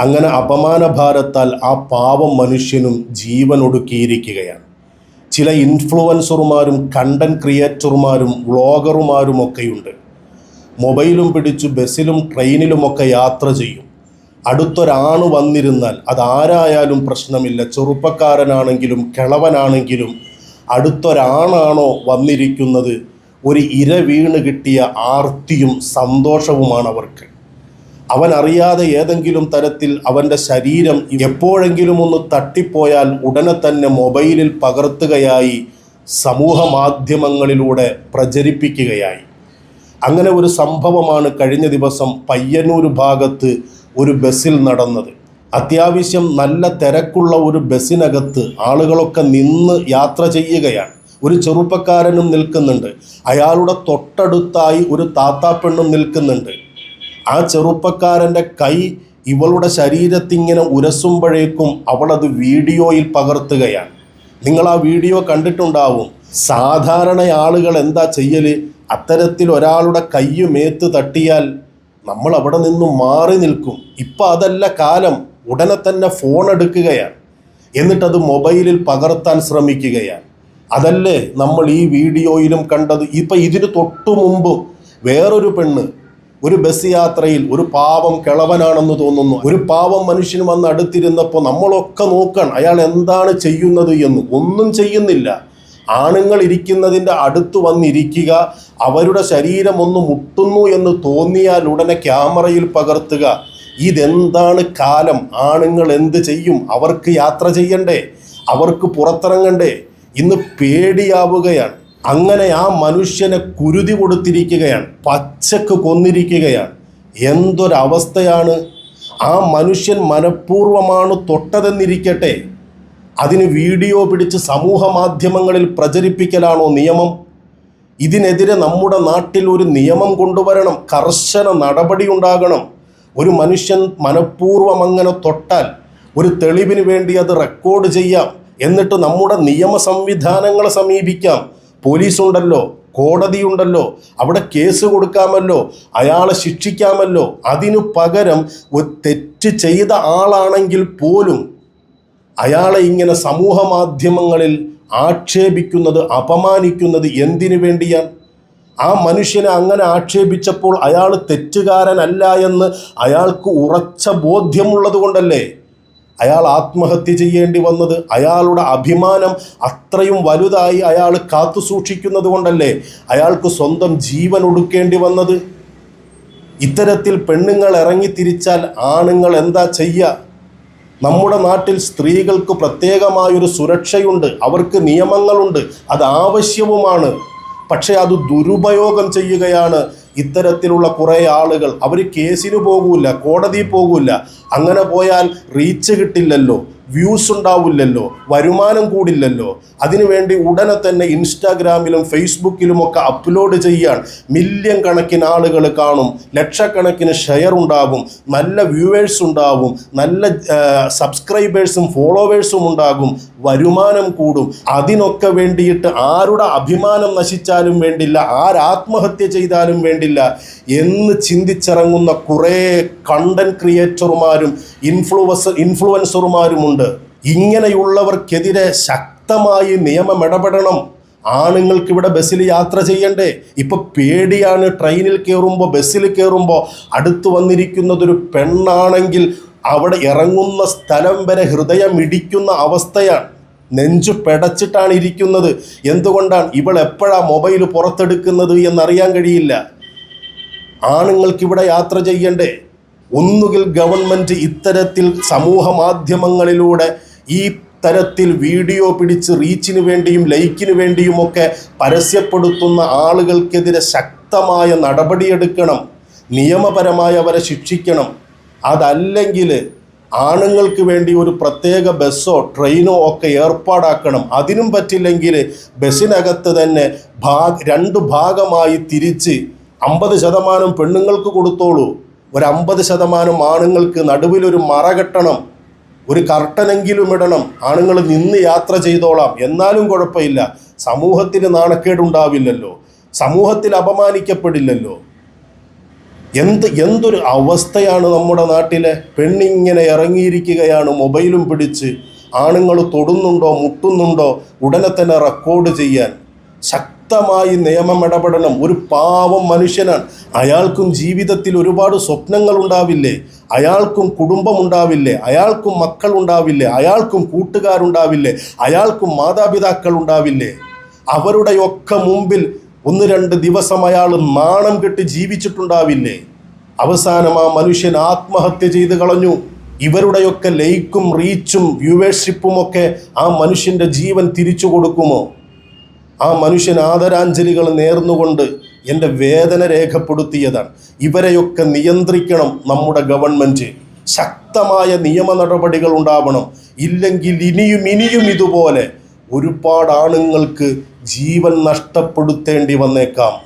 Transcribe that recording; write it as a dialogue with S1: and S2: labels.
S1: അങ്ങനെ അപമാനഭാരത്താൽ ആ പാവം മനുഷ്യനും ജീവൻ ഒടുക്കിയിരിക്കുകയാണ്. ചില ഇൻഫ്ലുവൻസർമാരും കണ്ടന്റ് ക്രിയേറ്റർമാരും വ്ളോഗർമാരുമൊക്കെയുണ്ട്. മൊബൈലും പിടിച്ചു ബസ്സിലും ട്രെയിനിലുമൊക്കെ യാത്ര ചെയ്യും. അടുത്തൊരാണ് വന്നിരുന്നാൽ അതാരായാലും പ്രശ്നമില്ല. ചെറുപ്പക്കാരനാണെങ്കിലും കിളവനാണെങ്കിലും അടുത്തൊരാണാണോ വന്നിരിക്കുന്നത്? ഒരു ഇര വീണ് കിട്ടിയ ആർത്തിയും സന്തോഷവുമാണ് അവർക്ക്. അവൻ അറിയാതെ ഏതെങ്കിലും തരത്തിൽ അവന്റെ ശരീരം എപ്പോഴെങ്കിലും ഒന്ന് തട്ടിപ്പോയാൽ ഉടനെ തന്നെ മൊബൈലിൽ പകർത്തുകയായി സമൂഹ മാധ്യമങ്ങളിലൂടെ പ്രചരിപ്പിക്കുകയായി. അങ്ങനെ ഒരു സംഭവമാണ് കഴിഞ്ഞ ദിവസം പയ്യന്നൂർ ഭാഗത്ത് ഒരു ബസ്സിൽ നടന്നത്. അത്യാവശ്യം നല്ല തിരക്കുള്ള ഒരു ബസ്സിനകത്ത് ആളുകളൊക്കെ നിന്ന് യാത്ര ചെയ്യുകയാണ്. ഒരു ചെറുപ്പക്കാരനും നിൽക്കുന്നുണ്ട്. അയാളുടെ തൊട്ടടുത്തായി ഒരു താത്താപ്പെണ്ണും നിൽക്കുന്നുണ്ട്. ആ ചെറുപ്പക്കാരന്റെ കൈ ഇവളുടെ ശരീരത്തിങ്ങനെ ഉരസുമ്പോഴേക്കും അവളത് വീഡിയോയിൽ പകർത്തുകയാണ്. നിങ്ങൾ ആ വീഡിയോ കണ്ടിട്ടുണ്ടാവും. സാധാരണ ആളുകൾ എന്താ ചെയ്യൽ അത്തരത്തിൽ ഒരാളുടെ കയ്യ് മേത്ത് തട്ടിയാൽ നമ്മൾ അവിടെ നിന്നും മാറി നിൽക്കും. ഇപ്പം അതല്ല കാലം. ഉടനെ തന്നെ ഫോൺ എടുക്കുകയാണ്. എന്നിട്ടത് മൊബൈലിൽ പകർത്താൻ ശ്രമിക്കുകയാണ്. അതല്ലേ നമ്മൾ ഈ വീഡിയോയിലും കണ്ടത്? ഇപ്പം ഇതിന് തൊട്ടു മുമ്പ് വേറൊരു പെണ്ണ് ഒരു ബസ് യാത്രയിൽ ഒരു പാവം കിളവനാണെന്ന് തോന്നുന്നു. ഒരു പാവം മനുഷ്യൻ വന്ന് അടുത്തിരുന്നപ്പോൾ നമ്മളൊക്കെ നോക്കണം അയാൾ എന്താണ് ചെയ്യുന്നത് എന്ന്. ഒന്നും ചെയ്യുന്നില്ല. ആണുങ്ങൾ ഇരിക്കുന്നതിന്റെ അടുത്ത് വന്നിരിക്കുക അവരുടെ ശരീരം ഒന്ന് മുട്ടുന്നു എന്ന് തോന്നിയാൽ ഉടനെ ക്യാമറയിൽ പകർത്തുക. ഇതെന്താണ് കാലം? ആണുങ്ങൾ എന്ത് ചെയ്യും? അവർക്ക് യാത്ര ചെയ്യണ്ടേ? അവർക്ക് പുറത്തിറങ്ങണ്ടേ? ഇന്ന് പേടിയാവുകയാണ്. അങ്ങനെ ആ മനുഷ്യനെ കുരുതി കൊടുത്തിരിക്കുകയാണ് പച്ചക്ക് കൊന്നിരിക്കുകയാണ്. എന്തൊരവസ്ഥയാണ്? ആ മനുഷ്യൻ മനഃപൂർവമാണ് തൊട്ടതെന്നിരിക്കട്ടെ. അതിന് വീഡിയോ പിടിച്ച് സമൂഹ മാധ്യമങ്ങളിൽ പ്രചരിപ്പിക്കലാണോ നിയമം? ഇതിനെതിരെ നമ്മുടെ നാട്ടിൽ ഒരു നിയമം കൊണ്ടുവരണം കർശന നടപടി ഉണ്ടാകണം. ഒരു മനുഷ്യൻ മനഃപൂർവം അങ്ങനെ തൊട്ടാൽ ഒരു തെളിവിന് വേണ്ടി അത് റെക്കോർഡ് ചെയ്യാം. എന്നിട്ട് നമ്മുടെ നിയമ സംവിധാനങ്ങളെ സമീപിക്കാം. പോലീസ് ഉണ്ടല്ലോ കോടതിയുണ്ടല്ലോ അവിടെ കേസ് കൊടുക്കാമല്ലോ അയാളെ ശിക്ഷിക്കാമല്ലോ അതിനു പകരം തെറ്റ് ചെയ്ത ആളാണെങ്കിൽ പോലും അയാളെ ഇങ്ങനെ സമൂഹ മാധ്യമങ്ങളിൽ ആക്ഷേപിക്കുന്നത് അപമാനിക്കുന്നത് എന്തിനു വേണ്ടിയാണ് ആ മനുഷ്യനെ അങ്ങനെ ആക്ഷേപിച്ചപ്പോൾ അയാൾ തെറ്റുകാരനല്ല എന്ന് അയാൾക്ക് ഉറച്ച ബോധ്യമുള്ളത് കൊണ്ടല്ലേ അയാൾ ആത്മഹത്യ ചെയ്യേണ്ടി വന്നത് അയാളുടെ അഭിമാനം അത്രയും വലുതായി അയാൾ കാത്തു സൂക്ഷിക്കുന്നത് കൊണ്ടല്ലേ അയാൾക്ക് സ്വന്തം ജീവൻ ഒടുക്കേണ്ടി വന്നത്? ഇത്തരത്തിൽ പെണ്ണുങ്ങൾ ഇറങ്ങി തിരിച്ചാൽ ആണുങ്ങൾ എന്താ ചെയ്യുക നമ്മുടെ നാട്ടിൽ സ്ത്രീകൾക്ക് പ്രത്യേകമായൊരു സുരക്ഷയുണ്ട് അവർക്ക് നിയമങ്ങളുണ്ട് അത് ആവശ്യവുമാണ്. പക്ഷേ അത് ദുരുപയോഗം ചെയ്യുകയാണ്. ഇത്തരത്തിലുള്ള കുറേ ആളുകൾ അവർ കേസിന് പോകൂല കോടതിയിൽ പോകൂല അങ്ങനെ പോയാൽ റീച്ച് കിട്ടില്ലല്ലോ. വ്യൂസ് ഉണ്ടാവില്ലല്ലോ വരുമാനം കൂടില്ലല്ലോ. അതിനുവേണ്ടി ഉടനെ തന്നെ ഇൻസ്റ്റാഗ്രാമിലും ഫേസ്ബുക്കിലും ഒക്കെ അപ്ലോഡ് ചെയ്യാൻ മില്യൺ കണക്കിന് ആളുകൾ കാണും. ലക്ഷക്കണക്കിന് ഷെയർ ഉണ്ടാകും. നല്ല വ്യൂവേഴ്സ് ഉണ്ടാകും. നല്ല സബ്സ്ക്രൈബേഴ്സും ഫോളോവേഴ്സും ഉണ്ടാകും. വരുമാനം കൂടും. അതിനൊക്കെ വേണ്ടിയിട്ട് ആരുടെ അഭിമാനം നശിച്ചാലും വേണ്ടില്ല ആരാത്മഹത്യ ചെയ്താലും വേണ്ടില്ല എന്ന് ചിന്തിച്ചിറങ്ങുന്ന കുറേ കണ്ടന്റ് ക്രിയേറ്റർമാരും ഇൻഫ്ലുവൻസ് ഇൻഫ്ലുവൻസർമാരുമുണ്ട് ഇങ്ങനെയുള്ളവർക്കെതിരെ ശക്തമായി നിയമം ഇടപെടണം ആണുങ്ങൾക്ക് ഇവിടെ ബസ്സിൽ യാത്ര ചെയ്യണ്ടേ. ഇപ്പൊ പേടിയാണ് ട്രെയിനിൽ കയറുമ്പോൾ ബസ്സിൽ കയറുമ്പോൾ അടുത്ത് വന്നിരിക്കുന്നതൊരു പെണ്ണാണെങ്കിൽ അവിടെ ഇറങ്ങുന്ന സ്ഥലം വരെ ഹൃദയം ഇടിക്കുന്ന അവസ്ഥയാണ്. നെഞ്ചു പെടച്ചിട്ടാണ് ഇരിക്കുന്നത്. എന്തുകൊണ്ടാണ് ഇവൾ എപ്പോഴാ മൊബൈൽ പുറത്തെടുക്കുന്നത് എന്നറിയാൻ കഴിയില്ല. ആണുങ്ങൾക്ക് ഇവിടെ യാത്ര ചെയ്യണ്ടേ. ഒന്നുകിൽ ഗവൺമെന്റ് ഇത്തരത്തിൽ സമൂഹ മാധ്യമങ്ങളിലൂടെ ഈ തരത്തിൽ വീഡിയോ പിടിച്ച് റീച്ചിന് വേണ്ടിയും ലൈക്കിന് വേണ്ടിയുമൊക്കെ പരസ്യപ്പെടുത്തുന്ന ആളുകൾക്കെതിരെ ശക്തമായ നടപടിയെടുക്കണം. നിയമപരമായി അവരെ ശിക്ഷിക്കണം. അതല്ലെങ്കിൽ ആണുങ്ങൾക്ക് വേണ്ടി ഒരു പ്രത്യേക ബസ്സോ ട്രെയിനോ ഒക്കെ ഏർപ്പാടാക്കണം. അതിനും പറ്റില്ലെങ്കിൽ ബസ്സിനകത്ത് തന്നെ ഭാ രണ്ട് ഭാഗമായി തിരിച്ച് അമ്പത് ശതമാനം പെണ്ണുങ്ങൾക്ക് കൊടുത്തോളൂ. ഒരു അമ്പത് ശതമാനം ആണുങ്ങൾക്ക് നടുവിലൊരു മറ കെട്ടണം ഒരു കർട്ടനെങ്കിലും ഇടണം ആണുങ്ങൾ നിന്ന് യാത്ര ചെയ്തോളാം. എന്നാലും കുഴപ്പമില്ല. സമൂഹത്തിന് നാണക്കേടുണ്ടാവില്ലല്ലോ. സമൂഹത്തിൽ അപമാനിക്കപ്പെടില്ലല്ലോ. എന്ത് എന്തൊരു അവസ്ഥയാണ് നമ്മുടെ നാട്ടിലെ? പെണ്ണിങ്ങനെ ഇറങ്ങിയിരിക്കുകയാണ് മൊബൈലും പിടിച്ച്. ആണുങ്ങൾ തൊടുന്നുണ്ടോ മുട്ടുന്നുണ്ടോ? ഉടനെ തന്നെ റെക്കോർഡ് ചെയ്യാൻ. ശക്തമായി നിയമം ഇടപെടണം. ഒരു പാവം മനുഷ്യനാണ്. അയാൾക്കും ജീവിതത്തിൽ ഒരുപാട് സ്വപ്നങ്ങൾ ഉണ്ടാവില്ലേ? അയാൾക്കും കുടുംബമുണ്ടാവില്ലേ അയാൾക്കും മക്കൾ ഉണ്ടാവില്ലേ? അയാൾക്കും കൂട്ടുകാരുണ്ടാവില്ലേ അയാൾക്കും മാതാപിതാക്കൾ ഉണ്ടാവില്ലേ? അവരുടെയൊക്കെ മുമ്പിൽ ഒന്ന് രണ്ട് ദിവസം അയാൾ നാണം കെട്ട് ജീവിച്ചിട്ടുണ്ടാവില്ലേ? അവസാനം ആ മനുഷ്യൻ ആത്മഹത്യ ചെയ്ത് കളഞ്ഞു. ഇവരുടെയൊക്കെ ലൈക്കും റീച്ചും വ്യൂവേഴ്ഷിപ്പും ഒക്കെ ആ മനുഷ്യന്റെ ജീവൻ തിരിച്ചു കൊടുക്കുമോ? ആ മനുഷ്യൻ ആദരാഞ്ജലികൾ നേർന്നുകൊണ്ട് എന്റെ വേദന രേഖപ്പെടുത്തിയതാണ്. ഇവരെയൊക്കെ നിയന്ത്രിക്കണം നമ്മുടെ ഗവൺമെന്റ്. ശക്തമായ നിയമ നടപടികൾ ഉണ്ടാവണം. ഇല്ലെങ്കിൽ ഇനിയും ഇനിയും ഇതുപോലെ ഒരുപാട് ആണുങ്ങൾക്ക് ജീവൻ നഷ്ടപ്പെടുത്തേണ്ടി വന്നേക്കാം.